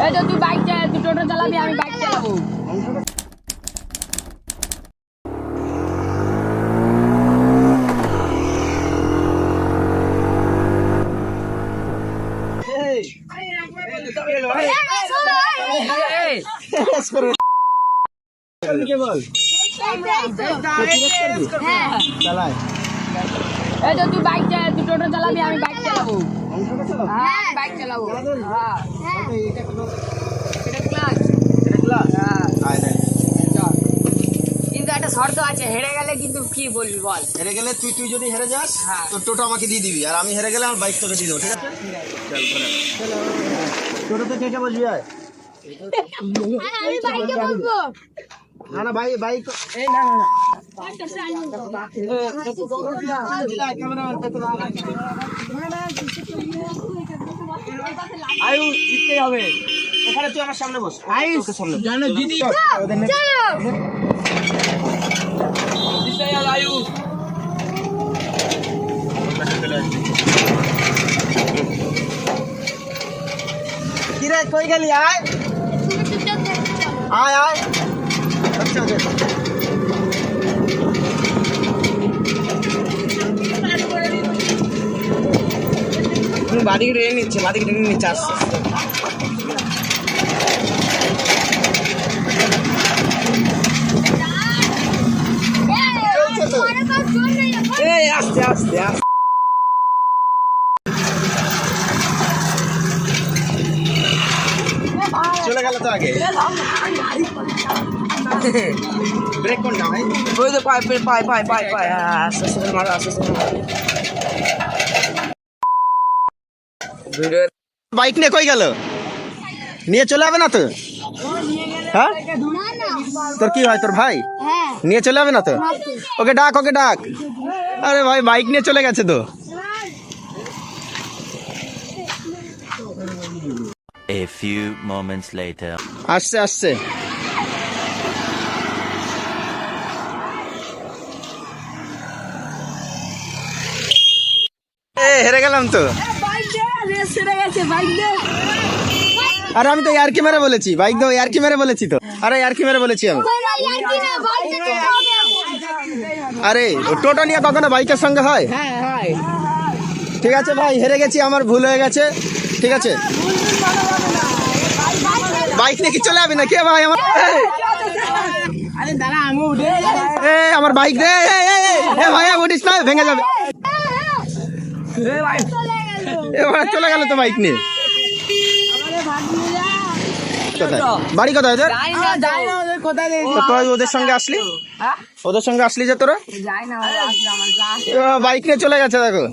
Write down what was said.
এই তো তুই বাইক চালা তুই টোটো চালাবি আমি বাইক চালাবো এই এই তো তুই বাইক চালা তুই টোটো চালাবি আমি বাইক চালাবো। হ্যাঁ বাইক চালাবো। হ্যাঁ। এটা ক্লাস কিন্তু একটা শর্ত আছে হেরে গেলে কিন্তু কি বলবি বল? হেরে গেলে তুই তুই যদি হেরে যাস হ্যাঁ। তোর টোটো আমাকে দিয়ে দিবি। আর আমি হেরে গেলে আমার বাইক তোকে দিয়ে দেবো ঠিক আছে? চল টোটোতে কে কে বসবি আয়? আমি বাইকে বলব না না ভাই বাইক আয়ু জিততে হবে এখানে তুই আমার সামনে বস আয়ু। সামনে জানো জিতি চলো কিরে কই গেলি আয় আয় আয় আচ্ছা। বাদিকে টেনে নিচ্ছে, বাদিকে টেনে নিচ্ছে, আসছে। আস্তে আস্তে আস্তে চলে গেল তো আগে। ব্রেক কোন না ভাই? ওই তো পাই পাই পাই পাই পাই আস্তে আস্তে মারো আস্তে আস্তে করে মারো। ভিডিও বাইক নিয়ে কই গেল? নিয়ে চলে যাবে না তো? হ্যাঁ? তোর কি হয় তোর ভাই? নিয়ে চলে যাবে না তো? ওকে ডাক ওকে ডাক। আরে ভাই বাইক নিয়ে চলে গেছে তো। A few moments later. আসছে আসছে। এ হেরে গেলাম তো। আরে আমি তো ইয়ারকি মেরে বলেছি। বাইক দাও ইয়ারকি মেরে বলেছি তো। আরে ইয়ারকি মেরে বলেছি আমি। আরে টোটো নিয়ে কখনো বাইকের সঙ্গে হয়? হ্যাঁ হ্যাঁ। ঠিক আছে ভাই হেরে গেছি আমার ভুল হয়ে গেছে। ঠিক আছে। বাইক নিয়ে কি চলে যাবি না কে ভাই আমার? এই, আরে দাঁড়া আমি উঠে এ আমার বাইক দে এ, এ, এ, এ ভাই উঠিস না ভেঙে যাবে। এবার চলে গেল তো বাইক নিয়ে। বাড়ি কোথায় ওদের? তোরা সঙ্গে আসলি? হ্যাঁ? ওদের সঙ্গে আসলি যে তোরা? বাইক নিয়ে চলে গেছে দেখো।